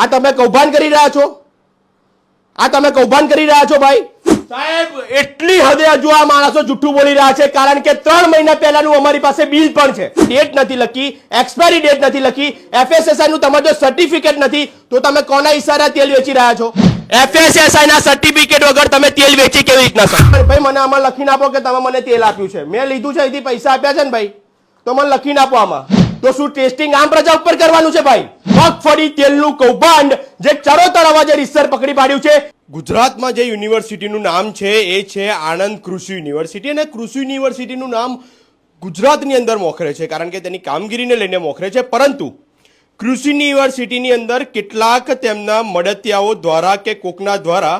આ તમે કૌભાંડ કરી રહ્યા છો? આ તમે કૌભાંડ કરી રહ્યા છો ભાઈ? સાહેબ એટલી હદે હજુ આ માણસો જુઠ્ઠું બોલી રહ્યા છે કારણ કે ત્રણ મહિના પહેલાનું અમારી પાસે બિલ પણ છે. ડેટ નથી લખી એક્સપાયરી ડેટ નથી લખી એફએસએસઆઈ નું તમારું સર્ટિફિકેટ નથી તો તમે કોના ઈશારા તેલ વેચી રહ્યા છો? એફએસએસઆઈ ના સર્ટિફિકેટ વગર તમે તેલ વેચી કેવી રીતના શકો ભાઈ મને આમાં લખીને આપો કે તમે મને તેલ આપ્યું છે. મેં લીધું છે અહીંથી પૈસા આપ્યા છે ને ભાઈ તો મને લખીને આપો આમાં. તો શું ટેસ્ટિંગ આમ પ્રજા ઉપર કરવાનું છે ભાઈ? મગફળી તેલનું કૌભાંડ, જે ચરોતર અવાજે રીસર પકડી પાડ્યું છે. ગુજરાતમાં જે યુનિવર્સિટીનું નામ છે, એ છે આણંદ કૃષિ યુનિવર્સિટી. અને કૃષિ યુનિવર્સિટીનું નામ ગુજરાતની અંદર મોખરે છે, કારણ કે તેની કામગીરીને લઈને મોખરે છે. પરંતુ કૃષિ યુનિવર્સિટીની અંદર કેટલાક તેમના મળતિયાઓ દ્વારા કે કોકના દ્વારા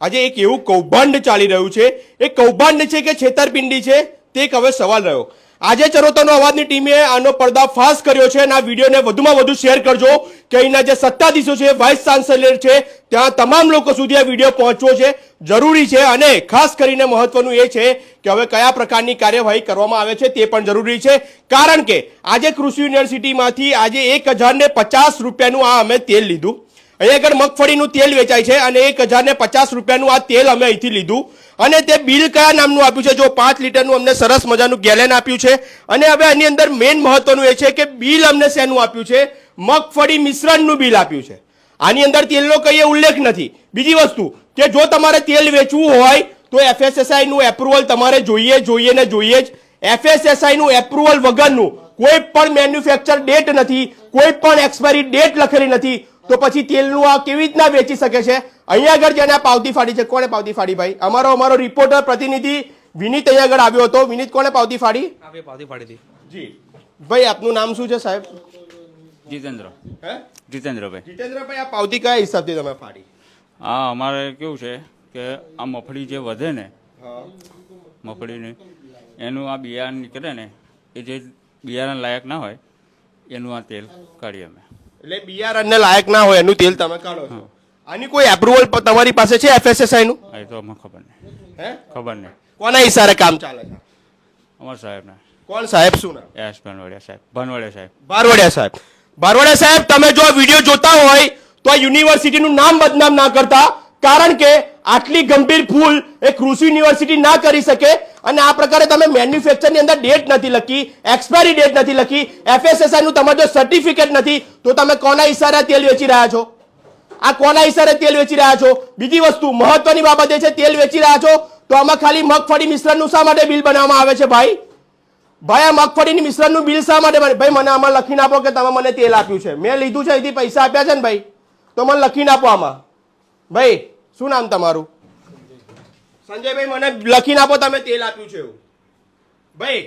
આજે એક એવું કૌભાંડ ચાલી રહ્યું છે. એ કૌભાંડ છે કે છેતરપિંડી છે? તે એક હવે સવાલ રહ્યો. આજે ચરોતરનો અવાજની ટીમે આનો પર્દાફાશ કર્યો છે અને આ વિડીયોને વધુમાં વધુ શેર કરજો કે અહીંના જે સત્તાધીશો છે, વાઇસ ચાન્સેલર છે, ત્યાં તમામ લોકો સુધી આ વીડિયો પહોંચવો છે, જરૂરી છે અને ખાસ કરીને મહત્વનું એ છે કે હવે કયા પ્રકારની કાર્યવાહી કરવામાં આવે છે તે પણ જરૂરી છે. કારણ કે આજે કૃષિ યુનિવર્સિટીમાંથી આજે એક હજારને પચાસ રૂપિયાનું આ અમે તેલ લીધું. અહીંયા આગળ મગફળીનું તેલ વેચાય છે અને એક હજારને પચાસ રૂપિયાનું આ તેલ અમે અહીંથી લીધું. અને તે બિલ કયા નામનું આપ્યું છે? જો પાંચ લીટરનું અમને સરસ મજાનું ગેલેન આપ્યું છે. અને હવે આની અંદર મેઇન મહત્વનું એ છે કે બિલ અમને શેનું આપ્યું છે? મગફળી મિશ્રણનું બિલ આપ્યું છે. આની અંદર તેલનો કંઈ ઉલ્લેખ નથી. બીજી વસ્તુ, કે જો તમારે તેલ વેચવું હોય, તો એફએસએસઆઈનું એપ્રુવલ તમારે જોઈએ જોઈએ ને જોઈએ જ. એફએસએસઆઈનું એપ્રુવલ વગરનું કોઈ પણ મેન્યુફેક્ચર ડેટ નથી, કોઈ પણ એક્સપાયરી ડેટ લખેલી નથી. તો પછી તેલનું આ કેવી રીતના વેચી શકે છે? અહીંયા આગળ જેને આ પાવતી ફાડી છે કોણે પાવતી ફાડી ભાઈ? અમારો અમારો રિપોર્ટર પ્રતિનિધિ વિનીત અહીંયા આગળ આવ્યો હતો. વિનીત કોણે પાવતી ફાડી? આપે પાવતી ફાડી હતી. જી. ભાઈ આપનું નામ શું છે સાહેબ? જીતેન્દ્ર. હે? જીતેન્દ્રભાઈ જીતેન્દ્રભાઈ આ પાવતી કયા હિસાબથી તમે ફાડી? હા અમારે કેવું છે કે આ મફળી જે વધે ને હા. મફળીની એનું આ બિયારણ નીકળે ને એ જે બિયારણ લાયક ના હોય એનું આ તેલ કાઢીએ અમે. એટલે બિયારણને લાયક ના હોય એનું તેલ તમે કાઢો છો. આની કોઈ એપ્રુવલ તમારી પાસે છે એફએસએસઆઈ નું? એ તો અમને ખબર નહીં. હે? ખબર નહીં. કોના ઈશારે કામ ચાલે છે? અમારા સાહેબને. કોણ સાહેબ શું નામ? એસ ભનવડિયા સાહેબ. ભનવડિયા સાહેબ. બારવડિયા સાહેબ. બારવડિયા સાહેબ તમે જો આ વીડિયો જોતા હોય તો આ યુનિવર્સિટીનું નામ બદનામ ના કરતા કારણ કે આટલી ગંભીર ભૂલ એ કૃષિ યુનિવર્સિટી ના કરી શકે અને આ પ્રકારે તમે મેન્યુફેક્ચરની અંદર ડેટ નથી લખી એક્સપાયરી ડેટ નથી લખી એફએસએસઆઈ નું તમારું જો સર્ટિફિકેટ નથી, તો તમે કોના ઈશારે તેલ વેચી રહ્યા છો? આ કોના ઈશારે તેલ વેચી રહ્યા છો? બીજી વસ્તુ, મહત્વની બાબત એ છે, તેલ વેચી રહ્યા છો, તો આમાં ખાલી મગફળી મિશ્રણનું શા માટે બિલ બનાવવામાં આવે છે ભાઈ? ભાઈ, આ મગફળીની મિશ્રણનું બિલ શા માટે ભાઈ, મને આમાં લખીને આપો કે તમે મને તેલ આપ્યું છે. મેં લીધું છે, અહીંથી પૈસા આપ્યા છે ને ભાઈ? તો મને લખીને આપો આમાં. ભાઈ, શું નામ તમારું? સંજયભાઈ મને લખીને આપો તમે તેલ આપ્યું છે એવું. ભાઈ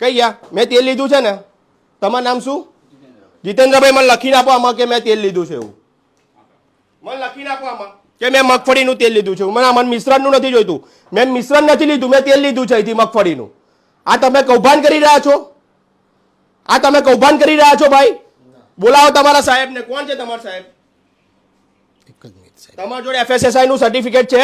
કઈ ગયા? મેં તેલ લીધું છે ને? તમારું નામ શું? જીતેન્દ્રભાઈ મને લખીને આપો આમાં કે મેં તેલ લીધું છે એવું. મને લખીને આપો આમાં કે મેં મગફળીનું તેલ લીધું છે મને મને મિશ્રણનું નથી જોઈતું. મેં મિશ્રણ નથી લીધું મેં તેલ લીધું છે અહીંથી મગફળીનું. આ તમે કૌભાંડ કરી રહ્યા છો? આ તમે કૌભાંડ કરી રહ્યા છો ભાઈ? બોલાવો તમારા સાહેબને. કોણ છે તમારા સાહેબ? તમારા જોડે એફએસએસઆઈ નું સર્ટિફિકેટ છે?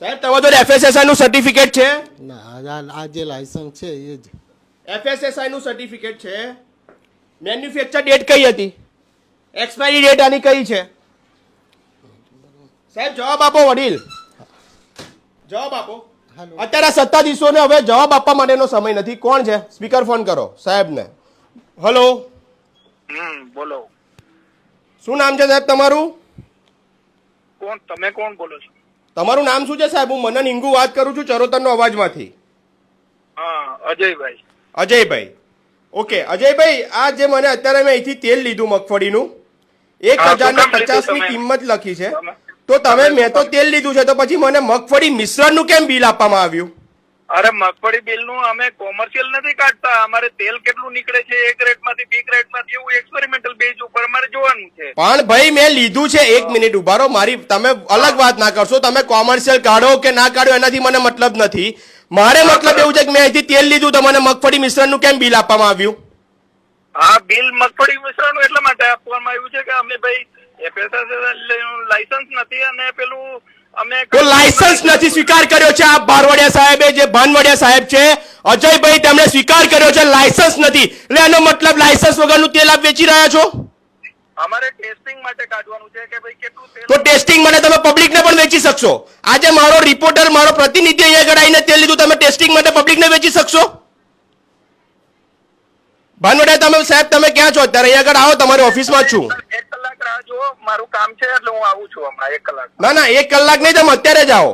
સાહેબ તમે તો એફએસએસઆઈ નું સર્ટિફિકેટ છે? ના આ- આ જે લાયસન્સ છે એ જ. એફએસએસઆઈ નું સર્ટિફિકેટ છે. મેન્યુફેક્ચર ડેટ કઈ હતી? એક્સપાયરી ડેટ આની કઈ છે? સાહેબ જવાબ આપો વડીલ. જવાબ આપો. અત્યારે અત્યારે સત્તાધીશોને હવે જવાબ આપવા માટેનો સમય નથી. કોણ છે? સ્પીકર ફોન કરો સાહેબને. હલો. હમ બોલો. શું નામ છે સાહેબ તમારું? કોણ તમે કોણ બોલો છો? તમારું નામ શું છે સાહેબ? હું મનન ઇંગુ વાત કરું છું ચરોતરનો અવાજમાંથી. હા અજયભાઈ. અજયભાઈ. ઓકે અજયભાઈ આ જે મને અત્યારે મેં અહીંથી તેલ લીધું મગફળીનું એક હજાર ને પચાસની કિંમત લખી છે. તો તમે મેં તો તેલ લીધું છે તો પછી મને મગફળી મિશ્રણનું કેમ બિલ આપવામાં આવ્યું? અરે મગફળી બિલનું અમે કોમર્શિયલ નથી કાઢતા. અમારે તેલ કેટલું નીકળે છે? એ ગ્રેડમાંથી બી ગ્રેડમાંથી એવું એક્સપેરિમેન્ટલ બેઝ ઉપર અમારે જોવાનું છે. પણ ભાઈ મેં લીધું છે. એક મિનિટ ઊભા રહો. મારી તમે અલગ વાત ના કરશો. તમે કોમર્શિયલ કાઢો કે ના કાઢો એનાથી મને મતલબ નથી. મારે મતલબ એવું છે કે મેં અહીંથી તેલ લીધું તો મને મગફળી મિશ્રણનું કેમ બિલ આપવામાં આવ્યું? હા બિલ મગફળી મિશ્રણ એટલા માટે આપવામાં આવ્યું છે કે અમે ભાઈ લાયસન્સ નથી અને પેલું તો લાયસન્સ નથી સ્વીકાર કર્યો છે આ બારવડિયા સાહેબે જે ભાનવડિયા સાહેબ છે અજયભાઈ તેમણે સ્વીકાર કર્યો છે લાયસન્સ નથી. એટલે એનો મતલબ લાયસન્સ વગરનું તેલ આપ વેચી રહ્યા છો? અમારે ટેસ્ટિંગ માટે કાઢવાનું છે કે ભાઈ કેટલું તેલ તો ટેસ્ટિંગ માટે તમે પબ્લિકને પણ વેચી શકશો. આજે મારો રિપોર્ટર મારો પ્રતિનિધિ અહીંયા આગળ આવીને તેલ લીધું તમે ટેસ્ટિંગ માટે પબ્લિકને વેચી શકશો? ભાનવડિયા તમે સાહેબ તમે ક્યાં છો? અત્યારે અહીંયા આગળ આવો તમારી ઓફિસમાં છું. રાહ જુઓ મારું કામ છે એટલે હું આવું છું હમણાં એક કલાક. ના ના એક કલાક નહીં તમે અત્યારે જ આવો.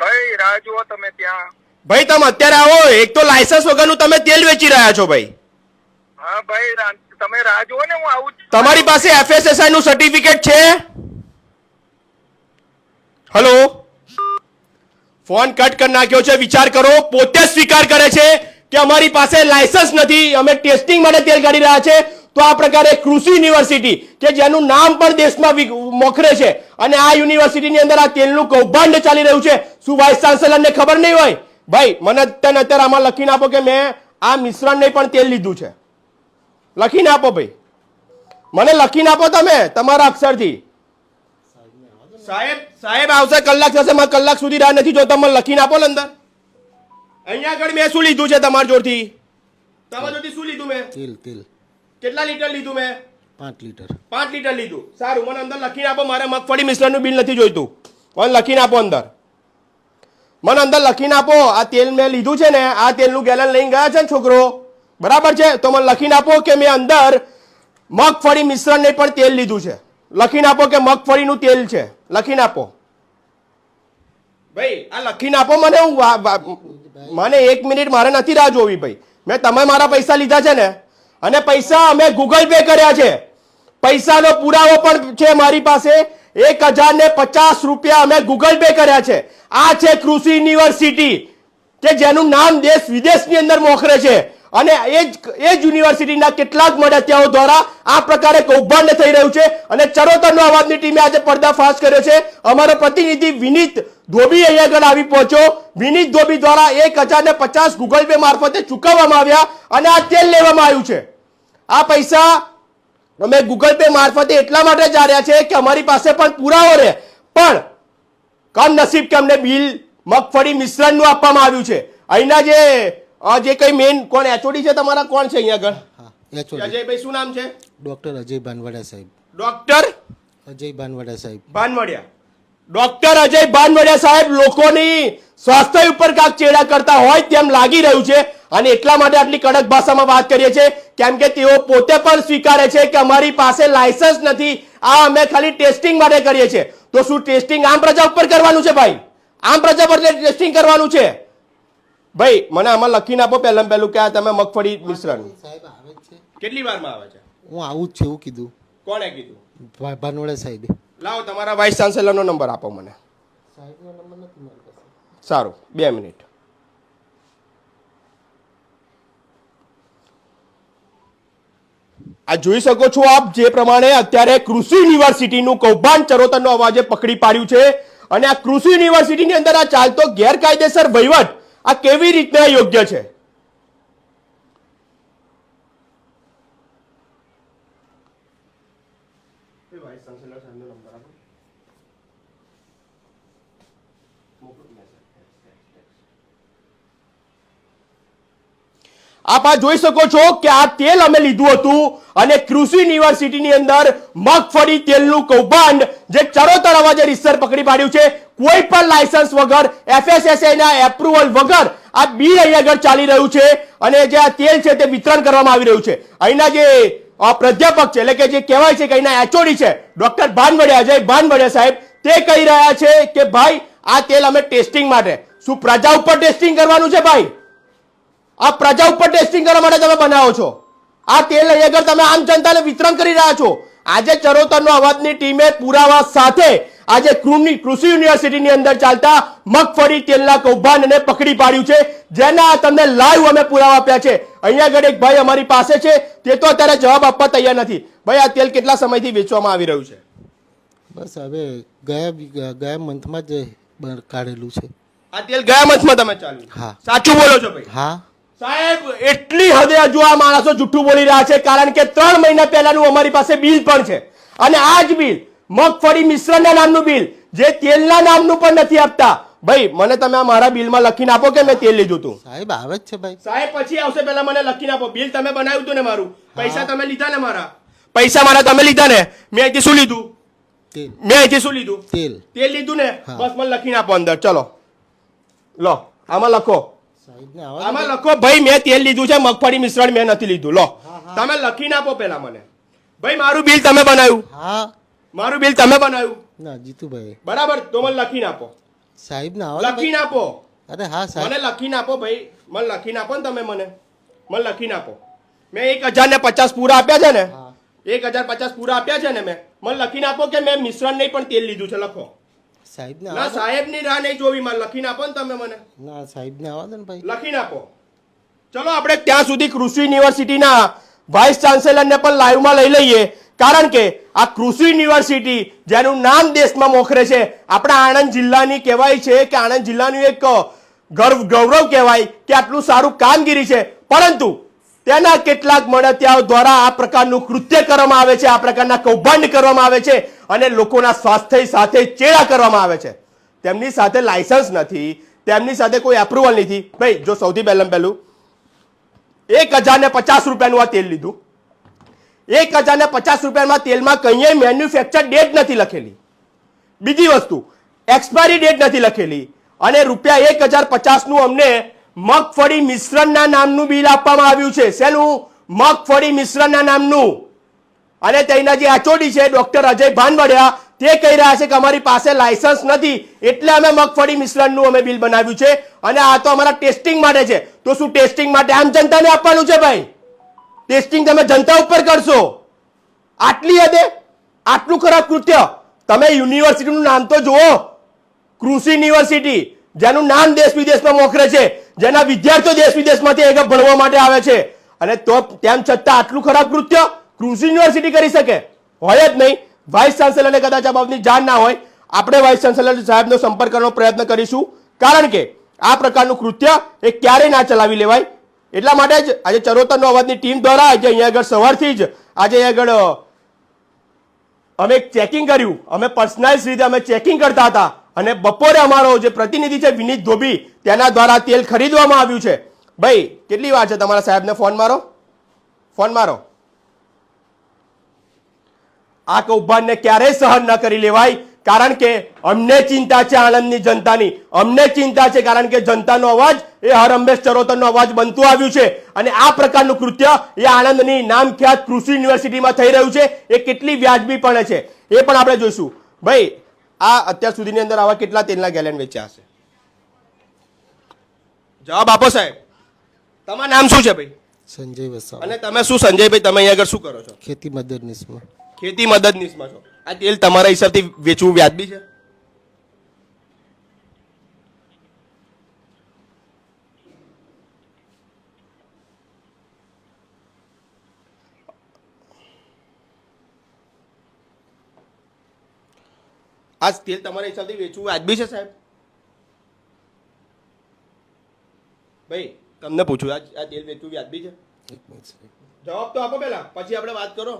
ભાઈ રાહ જુઓ તમે ત્યાં. ભાઈ તમે અત્યારે આવો એક તો લાયસન્સ વગરનું તમે તેલ વેચી રહ્યા છો ભાઈ. હા ભાઈ તમે રાહ જુઓ ને હું આવું તમારી પાસે એફએસએસઆઈ નું સર્ટિફિકેટ છે? હલો ફોન કટ કરી નાખ્યો છે વિચાર કરો પોતે સ્વીકાર કરે છે કે અમારી પાસે લાયસન્સ નથી અમે ટેસ્ટિંગ માટે તેલ કાઢી રહ્યા છે તો આ પ્રકારે કૃષિ યુનિવર્સિટી કે જેનું નામ પણ દેશમાં મોખરે છે અને આ યુનિવર્સિટીની અંદર આ તેલનું કૌભાંડ ચાલી રહ્યું છે. શું વાઇસ ચાન્સેલરને ખબર નહીં હોય? ભાઈ મને અત્યારે અત્યારે આમાં લખીને આપો કે મેં આ મિશ્રણને પણ તેલ લીધું છે. લખીને આપો ભાઈ. મને લખીને આપો તમે તમારા અક્ષરથી. સાહેબ સાહેબ આવશે કલાક થશે મારે કલાક સુધી રાહ નથી જોતા મને લખીને આપો ને અંદર. અહીંયા આગળ મેં શું લીધું છે તમારા જોડથી? તમારા જોડથી શું લીધું મેં? તેલ તેલ. કેટલા લીટર લીધું મેં? પાંચ લીટર. પાંચ લીટર લીધું. સારું મને અંદર લખીને આપો મારે મગફળી મિશ્રણનું બિલ નથી જોઈતું. મને લખીને આપો અંદર. મને અંદર લખીને આપો આ તેલ મેં લીધું છે ને આ તેલનું ગેલન લઈને ગયા છે ને છોકરો. બરાબર છે? તો મને લખીને આપો કે મેં અંદર મગફળી મિશ્રણને પણ તેલ લીધું છે. લખીને આપો કે મગફળીનું તેલ છે. લખીને આપો. ભાઈ આ લખીને આપો મને હું મને એક મિનિટ મારે નથી રાહ જોવી ભાઈ. મેં તમે મારા પૈસા લીધા છે ને અને પૈસા અમે ગૂગલ પે કર્યા છે. પૈસાનો પુરાવો પણ છે મારી પાસે. એક હજાર ને પચાસ રૂપિયા અમે ગૂગલ પે કર્યા છે. આ છે કૃષિ યુનિવર્સિટી, કે જેનું નામ દેશ વિદેશની અંદર મોખરે છે. અને એ જ એ જ યુનિવર્સિટીના કેટલાક મળતિયાઓ દ્વારા આ પ્રકારે કૌભાંડ થઈ રહ્યું છે. અને ચરોતરનો અવાજની ટીમે આજે પર્દાફાશ કર્યો છે. અમારો પ્રતિનિધિ વિનીત ધોબી અહીંયા આગળ આવી પહોંચ્યો. વિનીત ધોબી દ્વારા એક હજાર ને પચાસ ગૂગલ પે મારફતે ચૂકવવામાં આવ્યા અને આ તેલ લેવામાં આવ્યું છે. આ પૈસા અમે ગૂગલ પે મારફતે એટલા માટે જ રહ્યા છે કે અમારી પાસે પણ પુરાવો રહે. પણ કમનસીબ કે અમને બિલ મગફળી મિશ્રણનું આપવામાં આવ્યું છે. અહીંના જે જે કઈ મેઇન કોણ એચઓડી છે તમારા? કોણ છે અહીંયા આગળ? અજયભાઈ શું નામ છે? ડોક્ટર અજય બાનવાડા સાહેબ. ડોક્ટર અજય બાનવાડા સાહેબ. ભાનવડિયા. ડોક્ટર અજય ભાનવડિયા સાહેબ લોકોની સ્વાસ્થ્ય ઉપર કાંક ચેડા કરતા હોય તેમ લાગી રહ્યું છે. અને એટલા માટે આટલી કડક ભાષામાં વાત કરીએ છીએ. કેમ કે તેઓ પોતે પણ સ્વીકારે છે કે અમારી પાસે લાયસન્સ નથી. આ અમે ખાલી ટેસ્ટિંગ માટે કરીએ છીએ. તો શું ટેસ્ટિંગ આમ પ્રજા ઉપર કરવાનું છે ભાઈ? આમ પ્રજા પર ટેસ્ટિંગ કરવાનું છે. ભાઈ મને આમાં લખીને આપો પહેલા પહેલું કે આ તમે મગફળી મિશ્રણ. સાહેબ આવે છે. કેટલી વારમાં આવે છે? હું આવું જ છું એવું કીધું. કોણે કીધું? ભા- ભાનવાડા સાહેબે. લાવો તમારા વાઇસ ચાન્સેલરનો નંબર આપો મને. સાહેબનો નંબર નથી મારી પાસે. સારું બે મિનિટ. આ જોઈ શકો છો આપ જે પ્રમાણે અત્યારે કૃષિ યુનિવર્સિટીનું કૌભાંડ ચરોતરનો અવાજે પકડી પાડ્યું છે. અને આ કૃષિ યુનિવર્સિટીની અંદર આ ચાલતો ગેરકાયદેસર વહીવટ આ કેવી રીતના યોગ્ય છે? આપ આ જોઈ શકો છો કે આ તેલ અમે લીધું હતું અને કૃષિ યુનિવર્સિટીની અંદર મગફળી તેલનું કૌભાંડ જે ચરોતર અવાજે રીસર પકડી પાડ્યું છે, કોઈ પણ લાયસન્સ વગર FSSAI ના એપ્રુવલ વગર આ બી અહીં આગળ ચાલી રહ્યું છે અને જે આ તેલ છે તે વિતરણ કરવામાં આવી રહ્યું છે. અહીંના જે પ્રાધ્યાપક છે, એટલે કે જે કહેવાય છે કે અહીંના એચઓડી છે, ડોક્ટર ભાનવડિયા અજય ભાનવડિયા સાહેબ, તે કહી રહ્યા છે કે ભાઈ, આ તેલ અમે ટેસ્ટિંગ માટે, શું પ્રજા ઉપર ટેસ્ટિંગ કરવાનું છે ભાઈ? આ પ્રજા ઉપર ટેસ્ટિંગ કરવા માટે તમે બનાવો છો. આ તેલ આગળ તમે આમ જનતાને વિતરણ કરી રહ્યા છો. આજે ચરોતરનો અવાજની ટીમે પુરાવા સાથે આજે કૃષિ યુનિવર્સિટીની અંદર ચાલતા મગફળી તેલના કૌભાંડને પકડી પાડ્યું છે. જેના તમને લાઈવ અમે પુરાવા આપ્યા છે. અહીંયા આગળ એક ભાઈ અમારી પાસે છે. તે તો અત્યારે જવાબ આપવા તૈયાર નથી. ભાઈ આ તેલ કેટલા સમયથી વેચવામાં આવી રહ્યું છે? બસ હવે ગયા ગયા મંથમાં જ કાઢેલું છે. આ તેલ ગયા મંથમાં તમે ચાલ્યું? હા. સાચું બોલો છો ભાઈ? હા. સાહેબ એટલી હદે હજુ આ માણસો જુઠ્ઠું બોલી રહ્યા છે કારણ કે ત્રણ મહિના પહેલાનું અમારી પાસે બિલ પણ છે. અને આ જ બિલ મગફળી મિશ્રણના નામનું બિલ જે તેલના નામનું પણ નથી આપતા. ભાઈ મને તમે આ મારા બિલમાં લખીને આપો કે મેં તેલ લીધું હતું? સાહેબ આવે જ છે ભાઈ. સાહેબ પછી આવશે પહેલા મને લખીને આપો. બિલ તમે બનાવ્યું હતું ને મારું? પૈસા તમે લીધા ને મારા? પૈસા મારા તમે લીધા ને? મેં અહીંથી શું લીધું? મેં અહીંથી શું લીધું? તેલ. તેલ લીધું ને? બસ મને લખીને આપો અંદર. ચલો. લો આમાં લખો. આમાં લખો ભાઈ મેં તેલ લીધું છે મગફળી મિશ્રણ મેં નથી લીધું. લો તમે લખીને આપો પેલા મને. ભાઈ મારું બિલ તમે બનાવ્યું. હા. મારું બિલ તમે બનાવ્યું. ના જીતુભાઈ. બરાબર? તો મને લખીને આપો સાહેબ ના લખીને આપો અરે હા સાહેબ. મને લખીને આપો ભાઈ. મને લખીને આપો ને તમે મને. મને લખીને આપો મેં એક હજાર ને પચાસ પૂરા આપ્યા છે ને? એક હજાર પચાસ પૂરા આપ્યા છે ને મેં? મને લખીને આપો કે મેં મિશ્રણ નહીં પણ તેલ લીધું છે લખો. સાહેબને ના સાહેબ સાહેબની રાહ નહીં જોવી મારે લખીને આપો ને તમે મને. ના સાહેબને આવા દો ને ભાઈ. લખીને આપો. ચલો આપણે ત્યાં સુધી કૃષિ યુનિવર્સિટીના વાઇસ ચાન્સેલરને પણ લાઈવમાં લઈ લઈએ. કારણ કે આ કૃષિ યુનિવર્સિટી જેનું નામ દેશમાં મોખરે છે આપણા આણંદ જિલ્લાની કહેવાય છે કે આણંદ જિલ્લાનું એક ગર્વ ગૌરવ કહેવાય કે આટલું સારું કામગીરી છે. પરંતુ તેના કેટલાક મળતિયાઓ દ્વારા આ પ્રકારનું કૃત્ય કરવામાં આવે છે, આ પ્રકારના કૌભાંડ કરવામાં આવે છે અને લોકોના સ્વાસ્થ્ય સાથે ચેડા કરવામાં આવે છે. તેમની સાથે લાયસન્સ નથી, તેમની સાથે કોઈ એપ્રુવલ નથી. ભાઈ, જો સૌથી પહેલાં પહેલું, એક હજાર ને પચાસ રૂપિયાનું આ તેલ લીધું. એક હજાર ને પચાસ રૂપિયામાં તેલમાં કંઈ મેન્યુફેક્ચર ડેટ નથી લખેલી. બીજી વસ્તુ એક્સપાયરી ડેટ નથી લખેલી. અને રૂપિયા એક હજાર પચાસનું અમને મગફળી મિશ્રણના નામનું બિલ આપવામાં આવ્યું છે. શેનું? મગફળી મિશ્રણના નામનું. અને તેના જે એચઓડી છે, ડોક્ટર અજય ભાનવડિયા, તે કહી રહ્યા છે કે અમારી પાસે લાયસન્સ નથી. એટલે અમે મગફળી મિશ્રણનું અમે બિલ બનાવ્યું છે. અને આ તો અમારા ટેસ્ટિંગ માટે છે. તો શું ટેસ્ટિંગ માટે આમ જનતાને આપવાનું છે ભાઈ? ટેસ્ટિંગ તમે જનતા ઉપર કરશો. આટલી હદે? આટલું ખરાબ કૃત્ય? તમે યુનિવર્સિટીનું નામ તો જુઓ. કૃષિ યુનિવર્સિટી. જેનું નામ દેશ વિદેશમાં મોખરે છે, જેના વિદ્યાર્થીઓ દેશ વિદેશમાંથી આગળ ભણવા માટે આવે છે. અને તો તેમ છતાં આટલું ખરાબ કૃત્ય કૃષિ યુનિવર્સિટી કરી શકે? હોય જ નહીં. વાઇસ ચાન્સેલરને કદાચ આ બાબતની જાણ ના હોય. આપણે વાઇસ ચાન્સેલર સાહેબનો સંપર્ક કરવાનો પ્રયત્ન કરીશું. કારણ કે આ પ્રકારનું કૃત્ય એ ક્યારેય ના ચલાવી લેવાય. એટલા માટે જ આજે ચરોતરનો અવાજની ટીમ દ્વારા આજે અહીંયા આગળ સવારથી જ આજે અહીંયા આગળ અમે ચેકિંગ કર્યું. અમે પર્સનલાઇઝ રીતે અમે ચેકિંગ કરતા હતા. અને બપોરે અમારો જે પ્રતિનિધિ છે વિનીત ધોબી, તેના દ્વારા તેલ ખરીદવામાં આવ્યું છે. ભાઈ, કેટલી વાર છે તમારા સાહેબને ફોન મારો? ફોન મારો. આ કૌભાંડને ક્યારેય સહન ન કરી લેવાય, કારણ કે અમને ચિંતા છે આણંદની જનતાની. અમને ચિંતા છે કારણ કે જનતાનો અવાજ, એ હર હંમેશ ચરોતરનો અવાજ બનતું આવ્યું છે. અને આ પ્રકારનું કૃત્ય એ આણંદની નામખ્યાત કૃષિ યુનિવર્સિટીમાં થઈ રહ્યું છે. એ કેટલી વ્યાજબીપણે છે. એ પણ આપણે જોઈશું. ભાઈ આ અત્યાર સુધીની અંદર આવા કેટલા તેલના ગેલેન વેચ્યા હશે? જવાબ આપો સાહેબ. તમારું નામ શું છે ભાઈ? સંજય વસાવા. અને તમે શું સંજયભાઈ તમે અહીંયા આગળ શું કરો છો? ખેતી મદદનીશમાં. ખેતી મદદનીશમાં છો. આ તેલ તમારા હિસાબથી વેચવું વ્યાજબી છે? આ તેલ તમારા હિસાબથી વેચવું વાજબી છે સાહેબ. ભાઈ તમને પૂછું આ આ તેલ વેચવું વાજબી છે? જવાબ તો આપો પેલા પછી આપણે વાત કરો.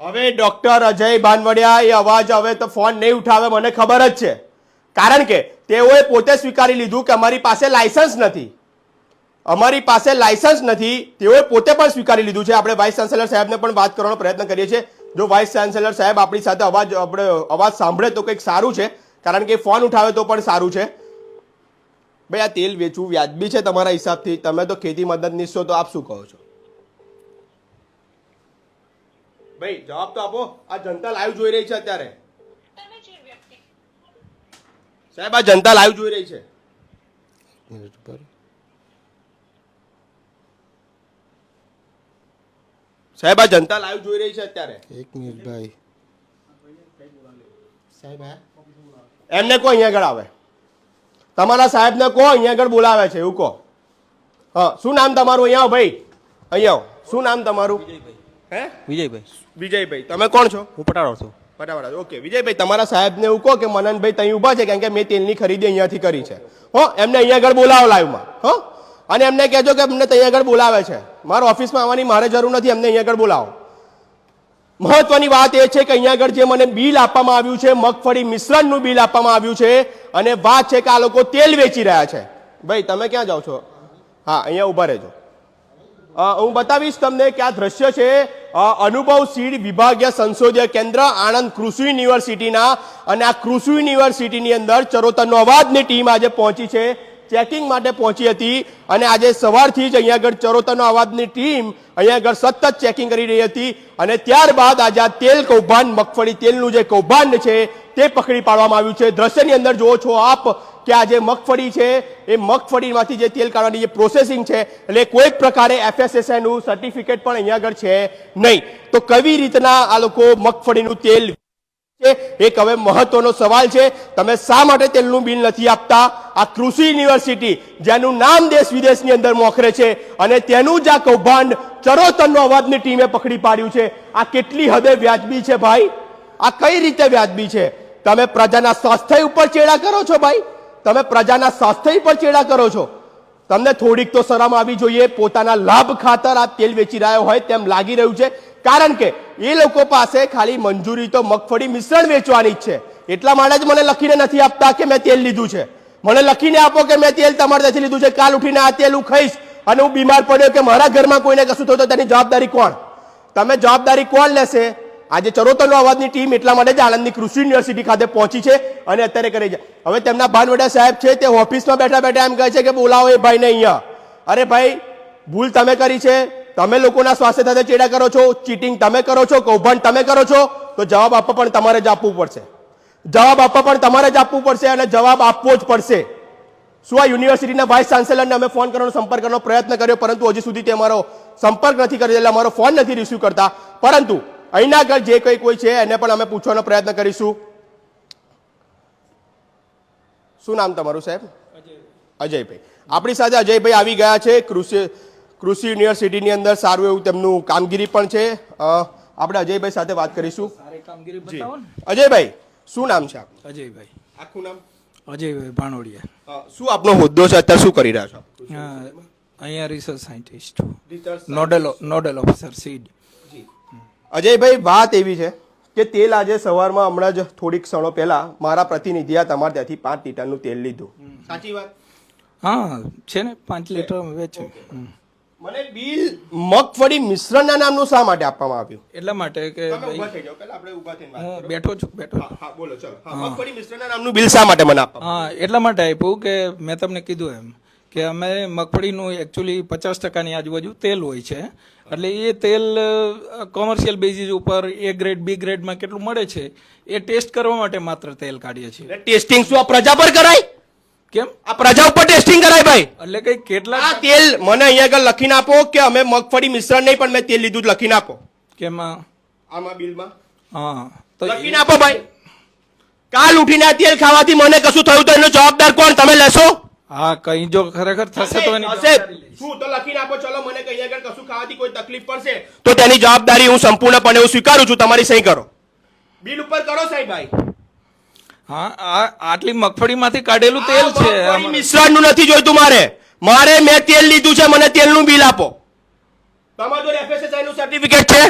હવે ડોક્ટર અજય બાનવડિયા એ અવાજ હવે તો ફોન નહીં ઉઠાવે મને ખબર જ છે. કારણ કે તેઓએ પોતે સ્વીકારી લીધું કે અમારી પાસે લાયસન્સ નથી. અમારી પાસે લાયસન્સ નથી તેઓએ પોતે પણ સ્વીકારી લીધું છે. આપણે વાઇસ ચાન્સેલર સાહેબને પણ વાત કરવાનો પ્રયત્ન કરીએ છીએ. જો વાઇસ ચાન્સેલર સાહેબ આપણી સાથે અવાજ, આપણે અવાજ સાંભળે તો કંઈક સારું છે. કારણ કે ફોન ઉઠાવે તો પણ સારું છે. ભાઈ, આ તેલ વેચવું વ્યાજબી છે તમારા હિસાબથી. તમે તો ખેતી મદદનીશ છો તો આપ શું કહો છો? ભાઈ, જવાબ તો આપો. આ જનતા લાઈવ જોઈ રહી છે અત્યારે. સાહેબ, આ જનતા લાઈવ જોઈ રહી છે એક મિનિટ પર સાહેબ આ જનતા લાઈવ જોઈ રહી છે અત્યારે. એક મિનિટ ભાઈ. સાહેબ એમને કો અહીંયા આગળ આવે. તમારા સાહેબને કો અહીંયા આગળ બોલાવે છે એવું કહો. હા શું નામ તમારું? અહીંયા આવો ભાઈ. અહીંયા આવો. શું નામ તમારું? હે? વિજયભાઈ. વિજયભાઈ તમે કોણ છો? હું પટાડો છું. પટાવાળા ઓકે વિજયભાઈ તમારા સાહેબને એવું કહો કે મનનભાઈ ત્યાં ઊભા છે કારણ કે મેં તેલની ખરીદી અહીંયાથી કરી છે. હો એમને અહીંયા આગળ બોલાવો લાઈવમાં હો? અને એમને કહેજો કે અમને ત્યાં આગળ બોલાવે છે. મારા ઓફિસમાં આવવાની મારે જરૂર નથી, અમને અહીંયા આગળ બોલાવો. મહત્વની વાત એ છે કે અહીંયા આગળ જે મને બિલ આપવામાં આવ્યું છે, મગફળી મિશ્રણનું બિલ આપવામાં આવ્યું છે, અને વાત છે કે આ લોકો તેલ વેચી રહ્યા છે. ભાઈ, તમે ક્યાં જાઓ છો? હા, અહીંયા ઊભા રહેજો. હું બતાવીશ તમને કે આ દ્રશ્ય છે અનુભવ સીડ વિભાગીય સંશોધન કેન્દ્ર, આણંદ કૃષિ યુનિવર્સિટીના, અને આ કૃષિ યુનિવર્સિટીની અંદર ચરોતરનો અવાજની ટીમ આજે પહોંચી છે. ચેકિંગ માટે પહોંચી હતી અને આજે સવારથી જ અહીંયા આગળ ચરોતરનો અવાજની ટીમ અહીંયા આગળ સતત ચેકિંગ કરી રહી હતી અને ત્યારબાદ આજે આ તેલ કૌભાંડ, મગફળી તેલનું જે કૌભાંડ છે તે પકડી પાડવામાં આવ્યું છે. દ્રશ્યની અંદર જુઓ છો આપ કે આ જે મગફળી છે, એ મગફળીમાંથી જે તેલ કાઢવાની જે પ્રોસેસિંગ છે, એટલે કોઈ પ્રકારે એફએસએસઆઈનું સર્ટિફિકેટ પણ અહીંયા આગળ છે નહીં. તો કેવી રીતના આ લોકો મગફળીનું તેલ એક હવે મહત્વનો સવાલ છે. તમે શા માટે તેલનું બિલ નથી આપતા? આ કૃષિ યુનિવર્સિટી, જેનું નામ દેશ વિદેશની અંદર મોખરે છે, અને તેનું જ આ કૌભાંડ ચરોતરનો અવાજની ટીમે પકડી પાડ્યું છે. આ કેટલી હદે વ્યાજબી છે ભાઈ? આ કઈ રીતે વ્યાજબી છે? તમે પ્રજાના સ્વાસ્થ્ય ઉપર ચેડા કરો છો ભાઈ? તમે પ્રજાના સ્વાસ્થ્ય ઉપર ચેડા કરો છો? તમને થોડીક તો શરમ આવી જોઈએ. પોતાના લાભ ખાતર આ તેલ વેચી રહ્યો હોય તેમ લાગી રહ્યું છે. કારણ કે એ લોકો પાસે ખાલી મંજૂરી તો મગફળી મિશ્રણ વેચવાની જ છે. એટલા માટે જ મને લખીને નથી આપતા કે મેં તેલ લીધું છે. મને લખીને આપો કે મેં તેલ તમારાથી લીધું છે. કાલ ઉઠીને આ તેલ હું ખાઈશ અને હું બીમાર પડ્યો કે મારા ઘરમાં કોઈને કશું થયું તો તેની જવાબદારી કોણ? તમે જવાબદારી કોણ લેશે? આજે ચરોતરનો અવાજની ટીમ એટલા માટે જ આણંદની કૃષિ યુનિવર્સિટી ખાતે પહોંચી છે અને અત્યારે કરી છે. હવે તેમના ભાનવડા સાહેબ છે તે ઓફિસમાં બેઠા બેઠા એમ કહે છે કે બોલાવો એ ભાઈને અહીંયા. અરે ભાઈ, ભૂલ તમે કરી છે. તમે લોકોના સ્વાસ્થ્ય સાથે ચેડા કરો છો ચીટિંગ તમે કરો છો કૌભાંડ તમે કરો છો તો જવાબ આપવા પણ તમારે જ આપવું પડશે. જવાબ આપવા પણ તમારે જ આપવું પડશે અને જવાબ આપવો જ પડશે. શું આ યુનિવર્સિટીના વાઇસ ચાન્સેલરને અમે ફોન કરવાનો સંપર્ક કરવાનો પ્રયત્ન કર્યો? પરંતુ હજી સુધી તે અમારો સંપર્ક નથી કર્યો એટલે અમારો ફોન નથી રિસીવ કરતા. પરંતુ અહીંના આગળ જે કંઈ કોઈ છે એને પણ અમે પૂછવાનો પ્રયત્ન કરીશું. શું નામ તમારું સાહેબ? અજયભાઈ. આપણી સાથે અજયભાઈ આવી ગયા છે કૃષિ કૃષિ યુનિવર્સિટીની અંદર સારું એવું તેમનું કામગીરી પણ છે. આપણે અજયભાઈ સાથે વાત કરીશું. કામગીરી અજયભાઈ શું નામ છે આપનું? અજયભાઈ. આખું નામ? અજયભાઈ ભાણોડિયા શું આપનો હોદ્દો છે? અત્યારે શું કરી રહ્યા છો? અહીંયા research scientist nodal nodal officer seed Ajaybhai વાત એવી છે કે તેલ આજે સવારમાં હમણાં જ થોડીક ક્ષણો પહેલા મારા પ્રતિનિધિએ તમારે ત્યાંથી પાંચ લીટરનું તેલ લીધું. સાચી વાત? હા છે ને? પાંચ લીટર વેચ્યું. મને બિલ મગફળી મિશ્રણના નામનું શા માટે આપવામાં આવ્યું? એટલા માટે કે તમે ઊભા ભાઈ થઈ જાઓ પહેલા આપણે ઊભા થઈને વાત હું કરો. બેઠો છું બેઠો બોલો ચલો. હા, મગફળી મિશ્રણના નામનું બિલ શા માટે મને આપવામાં હા એટલા માટે આપ્યું કે મેં તમને કીધું એમ કે અમે મગફળીનું એકચ્યુઅલી પચાસ ટકાની આજુબાજુ તેલ હોય છે. એટલે એ તેલ કોમર્શિયલ બેઝિસ ઉપર એ ગ્રેડ બી ગ્રેડમાં કેટલું મળે છે એ ટેસ્ટ કરવા માટે માત્ર તેલ કાઢીએ છીએ. ટેસ્ટિંગ શું આ પ્રજા પર કરાય? કેમ? આ પ્રજા ઉપર ટેસ્ટિંગ કરાય ભાઈ. એટલે કઈ કેટલા આ તેલ મને અહીંયા આગળ લખીને આપો કે અમે મગફળી મિશ્રણ નહીં પણ મેં તેલ લીધું લખીને આપો. કેમ? આમાં બિલમાં. હા તો લખીને આપો ભાઈ. કાલ ઉઠીને આ તેલ ખાવાથી મને કશું થયું તો એનો જવાબદાર કોણ? તમે લેશો? હા કઈ જો ખરેખર થશે તો એની. શું? તો લખીને આપો. ચલો મને કઈ આગળ કશું ખાવાથી કોઈ તકલીફ પડશે તો તેની જવાબદારી હું સંપૂર્ણપણે હું સ્વીકારું છું. તમારી સહી કરો. બિલ ઉપર કરો સાહેબ ભાઈ. હા આટલી મગફળીમાંથી કાઢેલું તેલ છે. મિશ્રણનું નથી જોઈતું મારે. મારે મેં તેલ લીધું છે મને તેલનું બિલ આપો. તમારું એફએસએસઆઈ નું સર્ટિફિકેટ છે?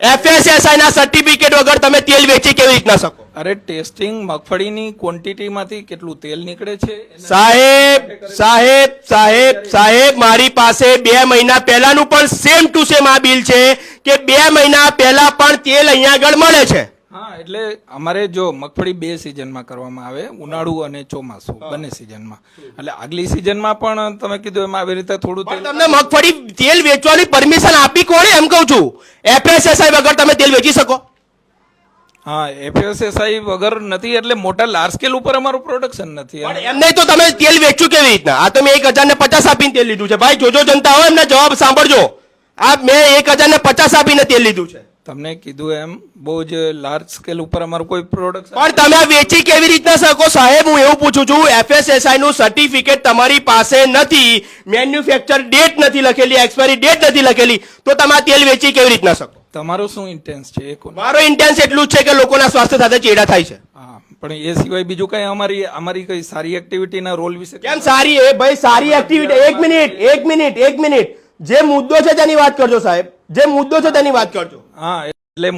એફએસએસઆઈ ના સર્ટિફિકેટ વગર તમે તેલ વેચી કેવી રીતના શકો? અરે ટેસ્ટિંગ મગફળીની ક્વોન્ટિટીમાંથી કેટલું તેલ નીકળે છે? સાહેબ સાહેબ સાહેબ સાહેબ મારી પાસે બે મહિના પહેલાનું પણ સેમ ટુ સેમ આ બિલ છે કે બે મહિના પહેલા પણ તેલ અહીંયા આગળ મળે છે. હા એટલે અમારે જો મગફળી બે સિઝનમાં કરવામાં આવે ઉનાળુ અને ચોમાસું બંને સિઝનમાં એટલે આગલી સિઝનમાં પણ તમે કીધું એમાં આવી રીતે થોડું તેલ તમને મગફળી તેલ વેચવાની પરમિશન આપી કોણે એમ કહું છું. એફએસએસઆઈ વગર તમે તેલ વેચી શકો. હા એફએસએસઆઈ વગર નથી એટલે મોટા લાર્જ સ્કેલ ઉપર અમારું પ્રોડક્શન નથી. એમ નહીં તો તમે તેલ વેચ્યું કેવી રીતના? આ તો મેં એક હજાર ને પચાસ આપીને તેલ લીધું છે. ભાઈ જોજો જનતા હોય એમને જવાબ સાંભળજો. આ મેં એક હજાર ને પચાસ આપીને તેલ લીધું છે. તમને કીધું એમ બહુ જ લાર્જ સ્કેલ ઉપર અમારું કોઈ પ્રોડક્ટ પણ તમે વેચી કેવી રીતના શકો? સાહેબ હું એવું પૂછું છું એફએસએસઆઈ નું સર્ટિફિકેટ તમારી પાસે નથી. મેન્યુફેક્ચર ડેટ નથી લખેલી એક્સપાયરી ડેટ નથી લખેલી. તો તમે તેલ વેચી કેવી રીતના શકો? તમારો શું ઇન્ટેન્સ છે? એ મારો ઇન્ટેન્સ એટલું જ છે કે લોકોના સ્વાસ્થ્ય સાથે ચેડા થાય છે. હા પણ એ સિવાય બીજું કઈ અમારી અમારી કઈ સારી એક્ટિવિટીના રોલ વિશે કેમ સારી? એ ભાઈ સારી એક્ટિવિટી એક મિનિટ એક મિનિટ એક મિનિટ. જે મુદ્દો છે તેની વાત કરજો સાહેબ. જે મુદ્દો છે તેની વાત કરજો. હા એટલે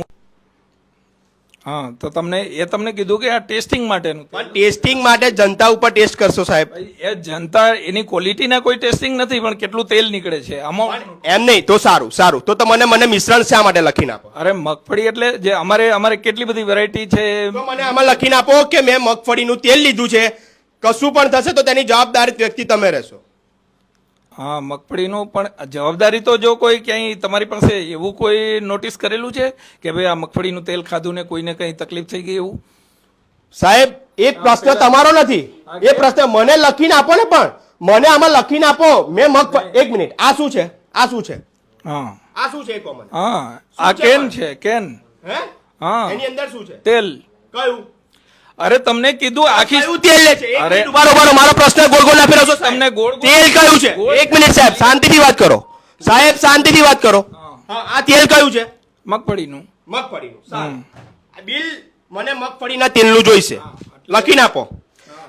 હા તો તમને એ તમને કીધું કે આ ટેસ્ટિંગ માટેનું પણ ટેસ્ટિંગ માટે જનતા ઉપર ટેસ્ટ કરશો સાહેબ. એ જનતા એની ક્વોલિટીના કોઈ ટેસ્ટિંગ નથી પણ કેટલું તેલ નીકળે છે આમાં એમ નહીં તો સારું સારું. તો તમને મને મિશ્રણ શા માટે લખીને આપો અરે મગફળી એટલે જે અમારે અમારે કેટલી બધી વેરાયટી છે તો મને આમાં લખીને આપો કે મેં મગફળીનું તેલ લીધું છે. કશું પણ થશે તો તેની જવાબદાર વ્યક્તિ તમે રહેશો. હા મગફળીનું પણ જવાબદારી તો જો કોઈ ક્યાંય તમારી પાસે એવું કોઈ નોટિસ કરેલું છે કે ભાઈ આ મગફળીનું તેલ ખાધું ને કોઈને કંઈ તકલીફ થઈ ગઈ એવું? સાહેબ એ પ્રશ્ન તમારો નથી. એ પ્રશ્ન મને લખીને આપો ને પણ. મને આમાં લખીને આપો. મેં મગ એક મિનિટ. આ શું છે? આ શું છે? હા. આ શું છે કોમન? હા આ કેન છે કેન. હે? હા. એની અંદર શું છે? તેલ. કયું? અરે તમને કીધું આખી તેલ લે છે અરે. રહો. મારો પ્રશ્ન ગોળ ગોળ ફેરવશો સાહેબ. તમને ગોળ- તેલ કયું છે? એક મિનિટ સાહેબ શાંતિથી વાત કરો. સાહેબ શાંતિથી વાત કરો. આ તેલ કયું છે? મગફળીનું. મગફળીનું બિલ મને મગફળીના તેલનું જોઈશે. લખીને આપો.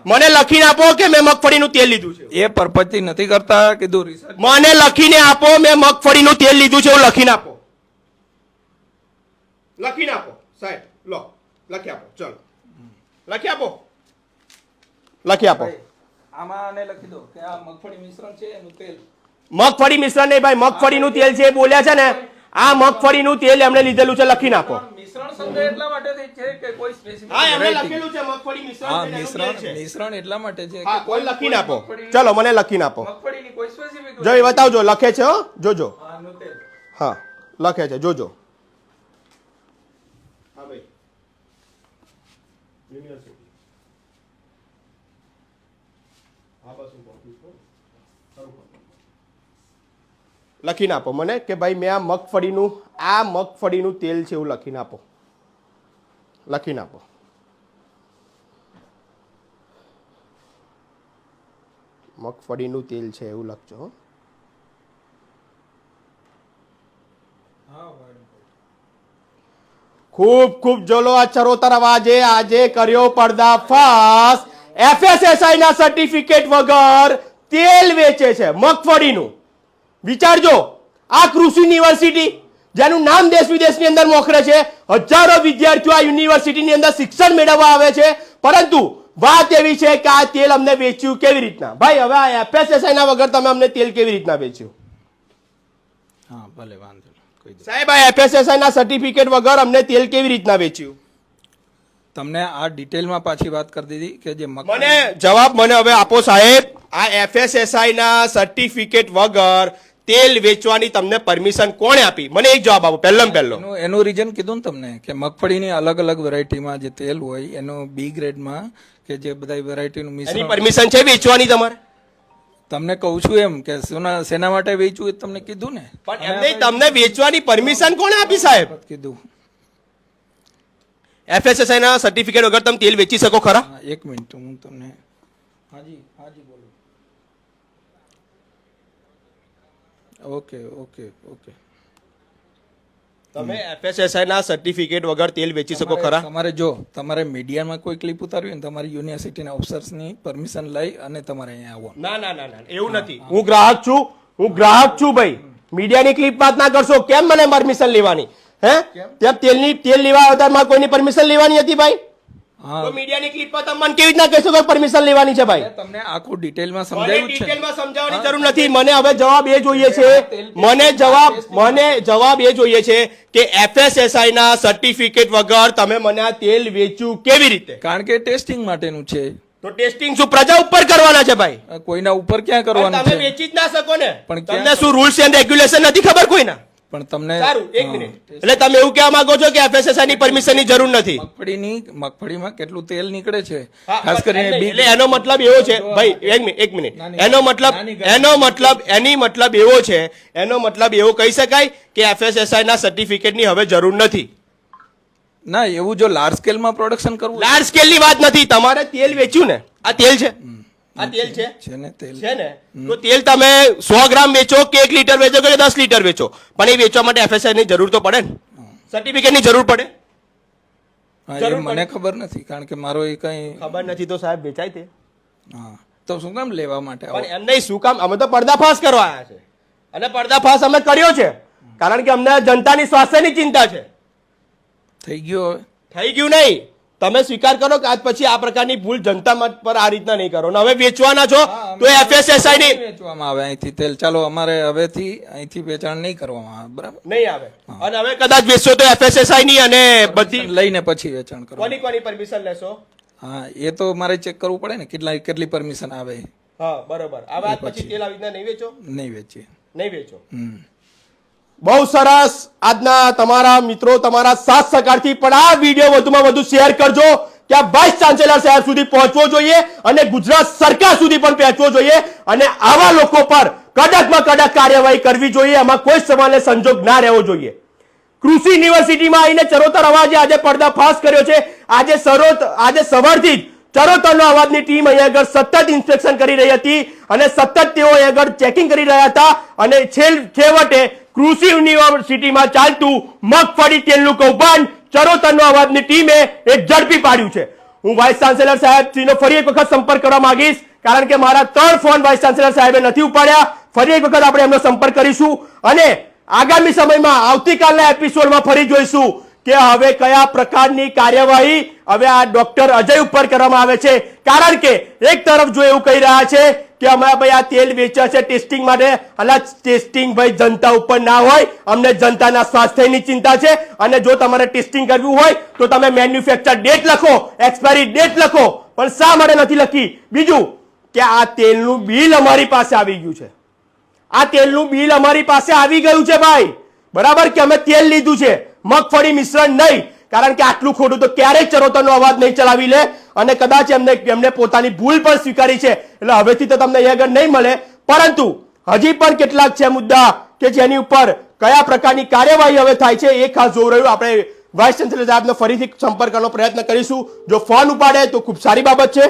મને લખીને આપો કે મેં મગફળીનું તેલ લીધું છે? એ પરપતિ નથી કરતા કીધું મને લખીને આપો મેં મગફળીનું તેલ લીધું છે એવું લખીને આપો. લખીને આપો સાહેબ લો લખી આપો ચલો. લખી આપો. લખી આપો. આમાં આને લખી દો કે આ મગફળી મિશ્રણ છે એનું તેલ. મગફળી મિશ્રણ નહીં ભાઈ મગફળીનું તેલ છે એ બોલ્યા છે ને આ મગફળીનું તેલ એમણે લીધેલું છે લખી નાખો. મિશ્રણ શબ્દ એટલા માટે છે કે કોઈ સ્પેસિફિક હા એમણે લખેલું છે મગફળી મિશ્રણ હા છે ને એનું તેલ મિશ્રણ મિશ્રણ એટલા માટે છે કે કોઈ લખીને આપો મગફળી- ચલો મને લખીને આપો મગફળીની કોઈ સ્પેસિફિક જો એ બતાવજો લખે છે હો? જોજો. હા લખે છે જોજો હા ભાઈ યુનિવર્સિટી હા બસ હું પહોંચું છું ખરું ખરું. લખીને આપો મને કે ભાઈ મેં આ મગફળીનું આ મગફળીનું તેલ છે એવું લખીને આપો. લખીને આપો. મગફળીનું તેલ છે એવું લખજો ખૂબ ખૂબ જોલો આ ચરોતર અવાજે આજે કર્યો પર્દાફાશ. એફએસએસઆઈ ના સર્ટિફિકેટ વગર તેલ વેચે છે મગફળીનું. વિચારજો. આ કૃષિ યુનિવર્સિટી જેનું નામ દેશ વિદેશની અંદર મોખરે છે હજારો વિદ્યાર્થીઓ આ યુનિવર્સિટીની અંદર શિક્ષણ મેળવવા આવે છે. પરંતુ વાત એવી છે કે આ તેલ અમને વેચ્યું કેવી રીતના? ભાઈ હવે આ એફએસએસઆઈ ના વગર તમે અમને તેલ કેવી રીતના વેચ્યું? હા ભલે વાંધો કોઈ સાહેબ આ એફએસએસઆઈ ના સર્ટિફિકેટ વગર અમને તેલ કેવી રીતના વેચ્યું? તમને આ ડિટેલમાં પાછી વાત કરી દીધી કે જે મને જવાબ મને હવે આપો સાહેબ. આ એફએસએસઆઈ ના સર્ટિફિકેટ વગર તેલ વેચવાની તમને પરમિશન કોણે આપી? મને એક જવાબ આપો પહેલો પહેલો. એનું રીઝન કીધું ને તમને કે મગફળીની અલગ અલગ વેરાયટીમાં જે તેલ હોય એનો બી ગ્રેડમાં કે જે બધા વેરાયટીનું મિશ્રણ પરમિશન છે વેચવાની તમારે? તમને કહું છું એમ કે સોના શેના માટે વેચવું એ તમને કીધું ને. પણ એમ નહીં તમને વેચવાની પરમિશન કોણે આપી સાહેબ? કીધું. એફએસએસઆઈ ના સર્ટિફિકેટ વગર તમે તેલ વેચી શકો ખરા? એક મિનિટ હું તમને હાજી હાજી બોલો. Okay okay okay. તમે એફએસએસઆઈ ના સર્ટિફિકેટ વગર તેલ વેચી શકો ખરા? તમારે જો તમારે મીડિયામાં કોઈ ક્લિપ ઉતારવી ને તમારી યુનિવર્સિટીના ઓફિસર્સની પરમિશન લઈ અને તમારે અહીંયા આવવાનું. ના ના ના ના એવું નથી. હું ગ્રાહક છું હું ગ્રાહક છું ભાઈ. મીડિયાની ક્લિપ વાત ના કરશો. કેમ મને પરમિશન લેવાની? હે? ત્યાં તેલની તેલ લેવા આવતા મારે કોઈની પરમિશન લેવાની હતી ભાઈ? તો મીડિયાની ક્લિપમાં તમે મને કેવી રીતના કહેશો કે પરમિશન લેવાની છે ભાઈ? તમને આખું ડિટેલમાં સમજાવ્યું છે. ડિટેલમાં સમજાવવાની જરૂર નથી? મને હવે જવાબ એ જોઈએ છે મને જવાબ મને જવાબ એ જોઈએ છે કે એફએસએસઆઈ ના સર્ટિફિકેટ વગર તમે મને આ તેલ વેચ્યું કેવી રીતે? કારણ કે ટેસ્ટિંગ માટેનું છે. તો ટેસ્ટિંગ શું પ્રજા ઉપર કરવાના છે ભાઈ? કોઈના ઉપર ક્યાં કરવાનું તમે વેચી જ ના શકો ને. પણ તમને શું રૂલ્સ એન્ડ રેગ્યુલેશન નથી ખબર કોઈના? પણ તમને સારું એક મિનિટ. એટલે તમે એવું કહેવા માંગો છો કે એફએસએસઆઈ ની પરમિશનની જરૂર નથી? મગફળીની મગફળીમાં કેટલું તેલ નીકળે છે? ખાસ કરીને એટલે એનો મતલબ એવો છે ભાઈ એક મિનિટ એક મિનિટ. એનો મતલબ એનો મતલબ એની મતલબ એવો છે એનો મતલબ એવો કહી શકાય કે એફએસએસઆઈ ના સર્ટિફિકેટની હવે જરૂર નથી. ના એવું જો લાર્જ સ્કેલમાં પ્રોડક્શન કરવું લાર્જ સ્કેલની વાત નથી તમારે તેલ વેચ્યું ને. આ તેલ છે. આ તેલ છે? છે ને તેલ. છે ને? તો તેલ તમે સો ગ્રામ વેચો કે એક લીટર વેચો કે દસ લીટર વેચો? પણ એ વેચવા માટે એફએસઆઈ ની જરૂર તો પડે ને? સર્ટિફિકેટની જરૂર પડે? મને ખબર નથી કારણ કે મારો એ કઈ ખબર નથી તો સાહેબ વેચાય તે. હા. તો શું કામ લેવા માટે પણ એમ નહીં શું કામ? અમે તો પર્દાફાશ કરવા આવ્યા છે. અને પર્દાફાશ અમે કર્યો છે. કારણ કે અમને જનતાની સ્વાસ્થ્યની ચિંતા છે. થઈ ગયો હવે. થઈ ગયું નહીં. તમે સ્વીકાર કરો કે આજ પછી આ પ્રકારની ભૂલ જનતા મત પર આ રીતના નહીં કરો. અને હવે વેચવાના છો તો એફએસએસઆઈ ની વેચવામાં આવે અહીંથી. તેલ ચાલો અમારે હવેથી અહીંથી વેચાણ નહીં કરવામાં આવે બરાબર? નહીં આવે. અને હવે કદાચ વેચશો તો એફએસએસઆઈ ની અને બધી લઈને પછી વેચાણ કરો કોની કોની પરમિશન લેશો? હા એ તો મારે ચેક કરવું પડે ને કેટલા કેટલી પરમિશન આવે. હા બરોબર. હવે આજ પછી. તેલ આવી રીતના નહીં વેચો? નહીં વેચીએ. નહીં વેચો. હમ. બહુ સરસ. આજના તમારા મિત્રો તમારા સાથ સહકારથી પણ આ વીડિયો વધુમાં વધુ શેર કરજો. કે આ વાઇસ ચાન્સેલર સાહેબ સુધી પહોંચવો જોઈએ અને ગુજરાત સરકાર સુધી પણ પહોંચવો જોઈએ અને આવા લોકો પર કડકમાં કડક કાર્યવાહી કરવી જોઈએ. એમાં કોઈ સવાલે સંજોગ ના રહેવો જોઈએ. કૃષિ યુનિવર્સિટીમાં આવીને ચરોતર અવાજે આજે પડદાફાશ કર્યો છે. આજે સરોત આજે સવારથી જ ચરોતરનો અવાજની ટીમ અહીંયા આગળ સતત ઇન્સ્પેક્શન કરી રહી હતી અને સતત તેઓ અહીંયા આગળ ચેકિંગ કરી રહ્યા હતા. અને છેલ છેવટે કૃષિ યુનિવર્સિટીમાં ચાલતું મગફળી તેલનું કૌભાંડ ચરોતરનો અવાજની ટીમે એ ઝડપી પાડ્યું છે. હું વાઇસ ચાન્સેલર સાહેબ શ્રીનો ફરી એક વખત સંપર્ક કરવા માંગીશ, કારણ કે મારા ત્રણ ફોન વાઇસ ચાન્સેલર સાહેબે નથી ઉપાડ્યા. ફરી એક વખત આપણે એમનો સંપર્ક કરીશું અને આગામી સમયમાં આવતીકાલના એપિસોડમાં ફરી જોઈશું. કે હવે કયા પ્રકારની કાર્યવાહી હવે આ ડોક્ટર અજય ઉપર કરવામાં આવે છે? કારણ કે એક તરફ જો એવું કહી રહ્યા છે કે અમે ભાઈ આ તેલ વેચ્યા છે ટેસ્ટિંગ માટે, અલા ટેસ્ટિંગ ભાઈ જનતા ઉપર ના હોય, અમને જનતાના સ્વાસ્થ્યની ચિંતા છે અને જો તમારે ટેસ્ટિંગ કરવું હોય તો તમે મેન્યુફેક્ચર ડેટ લખો, એક્સપાયરી ડેટ લખો, પણ શા માટે નથી લખી? બીજું કે આ તેલનું બિલ અમારી પાસે આવી ગયું છે. આ તેલનું બિલ અમારી પાસે આવી ગયું છે ભાઈ. બરાબર કે અમે તેલ લીધું છે? મગફળી મિશ્રણ નહીં. કારણ કે આટલું ખોટું તો ક્યારેય ચરોતરનો અવાજ નહીં ચલાવી લે. અને કદાચ એમને એમને પોતાની ભૂલ પણ સ્વીકારી છે. એટલે હવેથી તો તમને એ આગળ નહીં મળે. પરંતુ હજી પણ કેટલાક છે મુદ્દા કે જેની ઉપર કયા પ્રકારની કાર્યવાહી હવે થાય છે એ ખાસ જોવું રહ્યું. આપણે વાઇસ ચાન્સેલર સાહેબનો ફરીથી સંપર્ક કરવાનો પ્રયત્ન કરીશું. જો ફોન ઉપાડે તો ખૂબ સારી બાબત છે.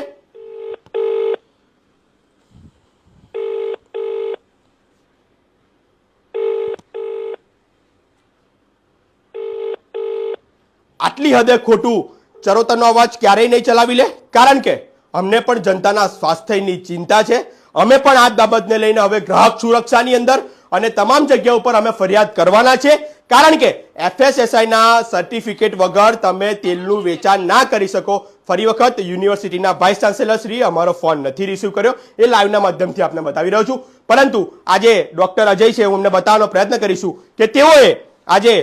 આટલી હદે ખોટું ચરોતરનો અવાજ ક્યારેય નહીં ચલાવી લે? કારણ કે અમને પણ જનતાના સ્વાસ્થ્યની ચિંતા છે. અમે પણ આ બાબતને લઈને હવે ગ્રાહક સુરક્ષાની અંદર અને તમામ જગ્યા ઉપર અમે ફરિયાદ કરવાના છે. કારણ કે એફએસએસઆઈના સર્ટિફિકેટ વગર તમે તેલનું વેચાણ ના કરી શકો. ફરી વખત યુનિવર્સિટીના વાઇસ ચાન્સેલર શ્રી અમારો ફોન નથી રિસીવ કર્યો. એ લાઈવના માધ્યમથી આપને બતાવી રહ્યો છું. પરંતુ આજે ડોક્ટર અજય છે, હું અમને બતાવવાનો પ્રયત્ન કરીશું કે તેઓએ આજે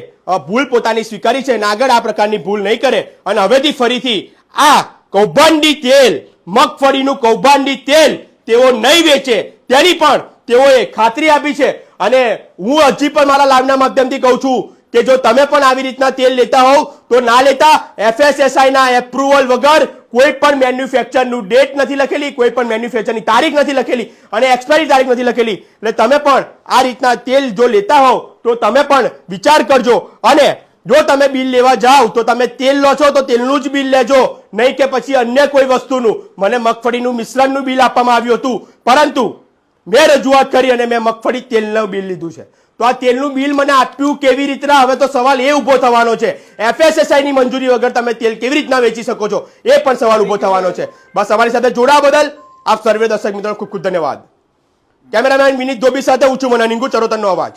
ભૂલ પોતાની સ્વીકારી છે અને આગળ આ પ્રકારની ભૂલ નહીં કરે. અને હવેથી ફરીથી આ કૌભાંડી તેલ, મગફળીનું કૌભાંડી તેલ તેઓ નહીં વેચે. તેની પણ તેઓએ ખાતરી આપી છે. અને હું હજી પણ મારા લાઈવના માધ્યમથી કહું છું કે જો તમે પણ આવી રીતના તેલ લેતા હોવ, તો ના લેતા. એફએસએસઆઈ ના એપ્રુવલ વગર કોઈ પણ મેન્યુફેક્ચરનું ડેટ નથી લખેલી, કોઈ પણ મેન્યુફેક્ચરની તારીખ નથી લખેલી અને એક્સપાયરી તારીખ નથી લખેલી. એટલે તમે પણ આ રીતના તેલ જો લેતા હોવ, તો તમે પણ વિચાર કરજો. અને જો તમે બિલ લેવા જાઓ, તો તમે તેલ લો છો, તો તેલનું જ બિલ લેજો. નહીં કે પછી અન્ય કોઈ વસ્તુનું. મને મગફળીનું મિશ્રણનું બિલ આપવામાં આવ્યું હતું. પરંતુ મેં રજૂઆત કરી અને મેં મગફળી તેલનું બિલ લીધું છે. તો આ તેલનું બિલ મને આપ્યું કેવી રીતના? હવે તો સવાલ એ ઊભો થવાનો છે. એફએસએસઆઈની મંજૂરી વગર તમે તેલ કેવી રીતના વેચી શકો છો? એ પણ સવાલ ઊભો થવાનો છે. બસ અમારી સાથે જોડાવા બદલ આપ સર્વે દર્શક મિત્રો ખૂબ ખૂબ ધન્યવાદ. કેમેરામેન વિનીત ધોબી સાથે ઊંચું મને નિંગુ ચરોતરનો અવાજ.